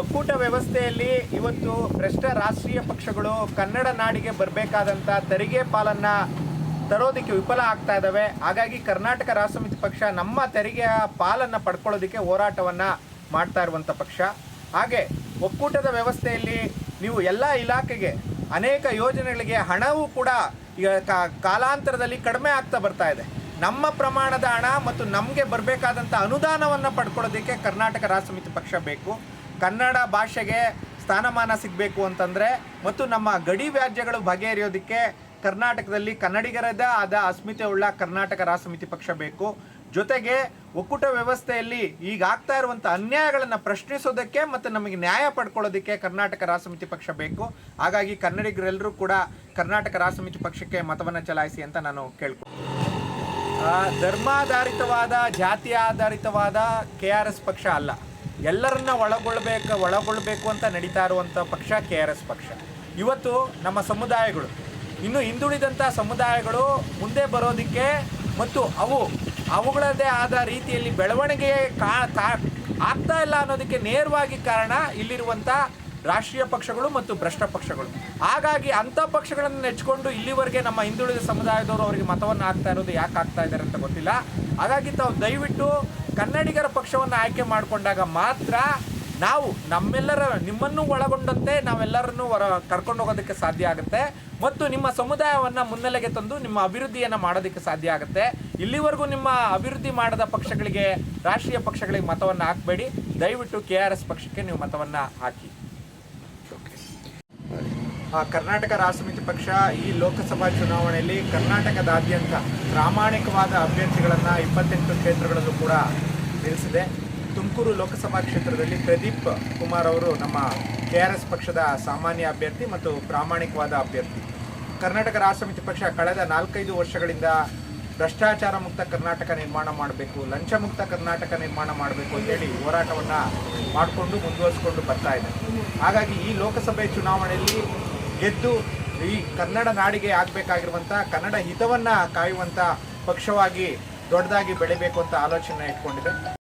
ಒಕ್ಕೂಟ ವ್ಯವಸ್ಥೆಯಲ್ಲಿ ಇವತ್ತು ಭ್ರಷ್ಟ ರಾಷ್ಟ್ರೀಯ ಪಕ್ಷಗಳು ಕನ್ನಡ ನಾಡಿಗೆ ಬರಬೇಕಾದಂಥ ತೆರಿಗೆ ಪಾಲನ್ನು ತರೋದಕ್ಕೆ ವಿಫಲ ಆಗ್ತಾ ಇದ್ದಾವೆ ಹಾಗಾಗಿ ಕರ್ನಾಟಕ ರಾಷ್ಟ್ರ ಸಮಿತಿ ಪಕ್ಷ ನಮ್ಮ ತೆರಿಗೆಯ ಪಾಲನ್ನು ಪಡ್ಕೊಳ್ಳೋದಕ್ಕೆ ಹೋರಾಟವನ್ನು ಮಾಡ್ತಾ ಇರುವಂಥ ಪಕ್ಷ. ಹಾಗೆ ಒಕ್ಕೂಟದ ವ್ಯವಸ್ಥೆಯಲ್ಲಿ ನೀವು ಎಲ್ಲ ಇಲಾಖೆಗೆ ಅನೇಕ ಯೋಜನೆಗಳಿಗೆ ಹಣವೂ ಕೂಡ ಈಗ ಕಾಲಾಂತರದಲ್ಲಿ ಕಡಿಮೆ ಆಗ್ತಾ ಬರ್ತಾ ಇದೆ. ನಮ್ಮ ಪ್ರಮಾಣದ ಹಣ ಮತ್ತು ನಮಗೆ ಬರಬೇಕಾದಂಥ ಅನುದಾನವನ್ನು ಪಡ್ಕೊಳ್ಳೋದಕ್ಕೆ ಕರ್ನಾಟಕ ರಾಷ್ಟ್ರ ಸಮಿತಿ ಪಕ್ಷ ಬೇಕು. ಕನ್ನಡ ಭಾಷೆಗೆ ಸ್ಥಾನಮಾನ ಸಿಗಬೇಕು ಅಂತಂದರೆ ಮತ್ತು ನಮ್ಮ ಗಡಿ ವ್ಯಾಜ್ಯಗಳು ಬಗೆಹರಿಯೋದಕ್ಕೆ ಕರ್ನಾಟಕದಲ್ಲಿ ಕನ್ನಡಿಗರದ ಆದ ಅಸ್ಮಿತೆ ಉಳ್ಳ ಕರ್ನಾಟಕ ರಾಷ್ಟ್ರ ಸಮಿತಿ ಪಕ್ಷ ಬೇಕು. ಜೊತೆಗೆ ಒಕ್ಕೂಟ ವ್ಯವಸ್ಥೆಯಲ್ಲಿ ಈಗ ಆಗ್ತಾ ಇರುವಂಥ ಅನ್ಯಾಯಗಳನ್ನು ಪ್ರಶ್ನಿಸೋದಕ್ಕೆ ಮತ್ತು ನಮಗೆ ನ್ಯಾಯ ಪಡ್ಕೊಳ್ಳೋದಕ್ಕೆ ಕರ್ನಾಟಕ ರಾಷ್ಟ್ರ ಸಮಿತಿ ಪಕ್ಷ ಬೇಕು. ಹಾಗಾಗಿ ಕನ್ನಡಿಗರೆಲ್ಲರೂ ಕೂಡ ಕರ್ನಾಟಕ ರಾಷ್ಟ್ರ ಪಕ್ಷಕ್ಕೆ ಮತವನ್ನು ಚಲಾಯಿಸಿ ಅಂತ ನಾನು ಕೇಳ್ಕೊ ಆ, ಧರ್ಮಾಧಾರಿತವಾದ ಜಾತಿ ಆಧಾರಿತವಾದ ಕೆ ಆರ್ ಎಸ್ ಪಕ್ಷ ಅಲ್ಲ. ಎಲ್ಲರನ್ನ ಒಳಗೊಳ್ಬೇಕು ಒಳಗೊಳ್ಬೇಕು ಅಂತ ನಡೀತಾ ಇರುವಂಥ ಪಕ್ಷ ಕೆ ಆರ್ ಎಸ್ ಪಕ್ಷ. ಇವತ್ತು ನಮ್ಮ ಸಮುದಾಯಗಳು, ಇನ್ನು ಹಿಂದುಳಿದಂಥ ಸಮುದಾಯಗಳು ಮುಂದೆ ಬರೋದಕ್ಕೆ ಮತ್ತು ಅವು ಅವುಗಳದ್ದೇ ಆದ ರೀತಿಯಲ್ಲಿ ಬೆಳವಣಿಗೆ ಕಾ ಆಗ್ತಾ ಇಲ್ಲ ಅನ್ನೋದಕ್ಕೆ ನೇರವಾಗಿ ಕಾರಣ ಇಲ್ಲಿರುವಂಥ ರಾಷ್ಟ್ರೀಯ ಪಕ್ಷಗಳು ಮತ್ತು ಭ್ರಷ್ಟ ಪಕ್ಷಗಳು. ಹಾಗಾಗಿ ಅಂಥ ಪಕ್ಷಗಳನ್ನು ನೆಚ್ಕೊಂಡು ಇಲ್ಲಿವರೆಗೆ ನಮ್ಮ ಹಿಂದುಳಿದ ಸಮುದಾಯದವರು ಅವರಿಗೆ ಮತವನ್ನು ಹಾಕ್ತಾ ಇರೋದು ಯಾಕೆ ಆಗ್ತಾ ಇದ್ದಾರೆ ಅಂತ ಗೊತ್ತಿಲ್ಲ. ಹಾಗಾಗಿ ತಾವು ದಯವಿಟ್ಟು ಕನ್ನಡಿಗರ ಪಕ್ಷವನ್ನು ಆಯ್ಕೆ ಮಾಡಿಕೊಂಡಾಗ ಮಾತ್ರ ನಾವು ನಮ್ಮೆಲ್ಲರ ನಿಮ್ಮನ್ನು ಒಳಗೊಂಡಂತೆ ನಾವೆಲ್ಲರನ್ನು ಹೊರ ಕರ್ಕೊಂಡು ಹೋಗೋದಕ್ಕೆ ಸಾಧ್ಯ ಆಗುತ್ತೆ. ಮತ್ತು ನಿಮ್ಮ ಸಮುದಾಯವನ್ನು ಮುನ್ನೆಲೆಗೆ ತಂದು ನಿಮ್ಮ ಅಭಿವೃದ್ಧಿಯನ್ನು ಮಾಡೋದಕ್ಕೆ ಸಾಧ್ಯ ಆಗುತ್ತೆ. ಇಲ್ಲಿವರೆಗೂ ನಿಮ್ಮ ಅಭಿವೃದ್ಧಿ ಮಾಡದ ಪಕ್ಷಗಳಿಗೆ ರಾಷ್ಟ್ರೀಯ ಪಕ್ಷಗಳಿಗೆ ಮತವನ್ನು ಹಾಕಬೇಡಿ. ದಯವಿಟ್ಟು ಕೆ ಆರ್ ಎಸ್ ಪಕ್ಷಕ್ಕೆ ನೀವು ಮತವನ್ನು ಹಾಕಿ. ಆ, ಕರ್ನಾಟಕ ರಾಷ್ಟ್ರ ಪಕ್ಷ ಈ ಲೋಕಸಭಾ ಚುನಾವಣೆಯಲ್ಲಿ ಕರ್ನಾಟಕದಾದ್ಯಂತ ಪ್ರಾಮಾಣಿಕವಾದ ಅಭ್ಯರ್ಥಿಗಳನ್ನು ಇಪ್ಪತ್ತೆಂಟು ಕ್ಷೇತ್ರಗಳಲ್ಲೂ ಕೂಡ ನಿಲ್ಲಿಸಿದೆ. ತುಮಕೂರು ಲೋಕಸಭಾ ಕ್ಷೇತ್ರದಲ್ಲಿ ಪ್ರದೀಪ್ ಕುಮಾರ್ ಅವರು ನಮ್ಮ ಕೆ ಆರ್ ಎಸ್ ಪಕ್ಷದ ಸಾಮಾನ್ಯ ಅಭ್ಯರ್ಥಿ ಮತ್ತು ಪ್ರಾಮಾಣಿಕವಾದ ಅಭ್ಯರ್ಥಿ. ಕರ್ನಾಟಕ ರಾಷ್ಟ್ರ ಪಕ್ಷ ಕಳೆದ ನಾಲ್ಕೈದು ವರ್ಷಗಳಿಂದ ಭ್ರಷ್ಟಾಚಾರ ಮುಕ್ತ ಕರ್ನಾಟಕ ನಿರ್ಮಾಣ ಮಾಡಬೇಕು, ಲಂಚ ಮುಕ್ತ ಕರ್ನಾಟಕ ನಿರ್ಮಾಣ ಮಾಡಬೇಕು ಅಂತೇಳಿ ಹೋರಾಟವನ್ನು ಮಾಡಿಕೊಂಡು ಮುಂದುವರಿಸಿಕೊಂಡು ಬರ್ತಾ ಇದೆ. ಹಾಗಾಗಿ ಈ ಲೋಕಸಭೆ ಚುನಾವಣೆಯಲ್ಲಿ ಗೆದ್ದು ಈ ಕನ್ನಡ ನಾಡಿಗೆ ಆಗಬೇಕಾಗಿರುವಂಥ ಕನ್ನಡ ಹಿತವನ್ನು ಕಾಯುವಂಥ ಪಕ್ಷವಾಗಿ ದೊಡ್ಡದಾಗಿ ಬೆಳಿಬೇಕು ಅಂತ ಆಲೋಚನೆ ಇಟ್ಕೊಂಡಿದೆ.